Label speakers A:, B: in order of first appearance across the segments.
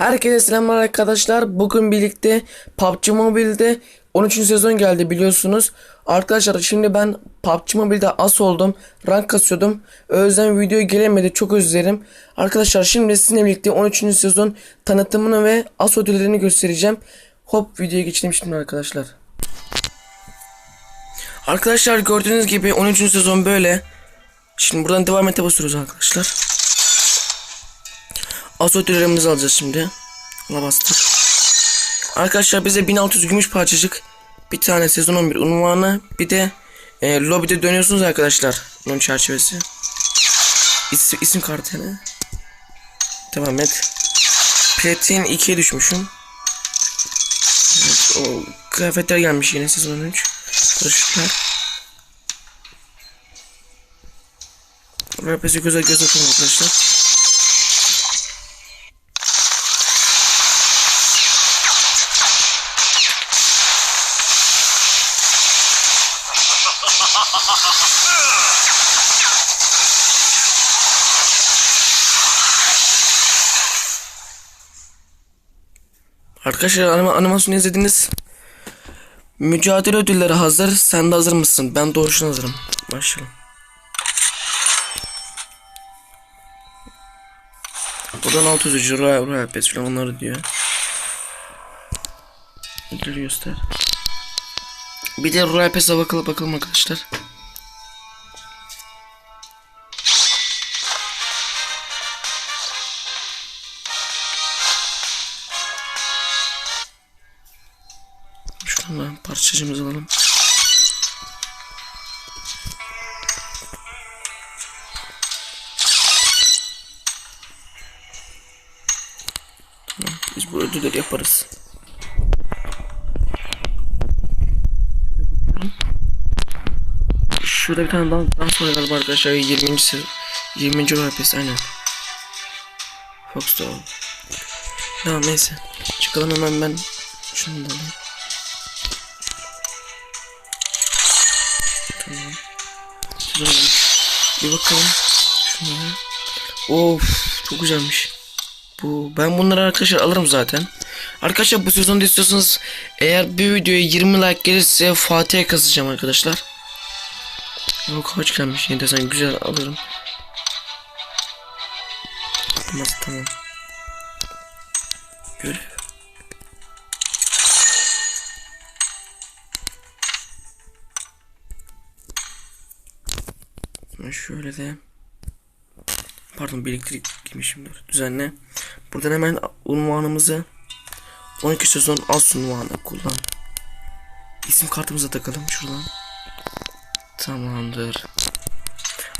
A: Herkese selamlar arkadaşlar. Bugün birlikte PUBG Mobile'de 13. sezon geldi biliyorsunuz. Arkadaşlar şimdi ben PUBG Mobile'de as oldum. Rank kasıyordum. O yüzden video gelemedi. Çok özür dilerim. Arkadaşlar şimdi sizinle birlikte 13. sezon tanıtımını ve as ödüllerini göstereceğim. Hop videoya geçelim şimdi arkadaşlar. Arkadaşlar gördüğünüz gibi 13. sezon böyle. Şimdi buradan devam ete basıyoruz arkadaşlar. Az ödüllerimizi alacağız şimdi. Ona bastık. Arkadaşlar bize 1600 gümüş parçacık bir tane sezon 11 unvanı bir de e, lobide dönüyorsunuz arkadaşlar. Bunun çerçevesi. İsim, isim kartı yani. Devam et. Platin 2'ye düşmüşüm. Evet, o kıyafetler gelmiş yine sezon 13. Paraşütler. Rapesi göze göz atalım arkadaşlar. Arkadaşlar anima animasyonu izlediniz. Mücadele ödülleri hazır. Sen de hazır mısın? Ben doğuştan hazırım. Başlayalım. Buradan 600 Royal Royal Pass falan onları diyor. Ödül göster. Bir de Royal Pass'a bakalım bakalım arkadaşlar. Şuradan parçacığımızı alalım. Biz bu ödülleri yaparız. Şurada bir tane dans, dans var galiba arkadaşlar 20. sezon 20. Royal aynen. Fox da oldu. Tamam neyse. Çıkalım hemen ben şunu da alayım. Tamam. Üç. Bir bakalım. Şuna. Of çok güzelmiş. Bu ben bunları arkadaşlar alırım zaten. Arkadaşlar bu sezonda istiyorsanız eğer bir videoya 20 like gelirse Fatih'e kasacağım arkadaşlar. Yok kaç gelmiş desen güzel alırım. Tamam tamam. Görev. Şöyle de pardon birlikte girmişimdir düzenle buradan hemen unvanımızı 12 sezon az unvanı kullan isim kartımıza takalım şuradan tamamdır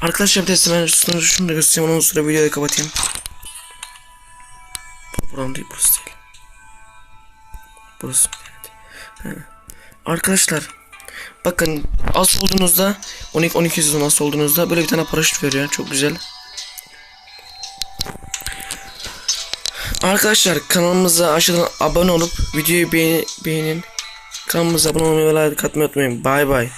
A: arkadaşlar size ben şunu, da göstereyim ondan sonra videoyu kapatayım Buram değil burası değil burası evet. Arkadaşlar Bakın az olduğunuzda 12 12 sezon az olduğunuzda böyle bir tane paraşüt veriyor. Çok güzel. Arkadaşlar kanalımıza aşağıdan abone olup videoyu beğeni, beğenin. Kanalımıza abone olmayı ve like atmayı unutmayın. Bay bay.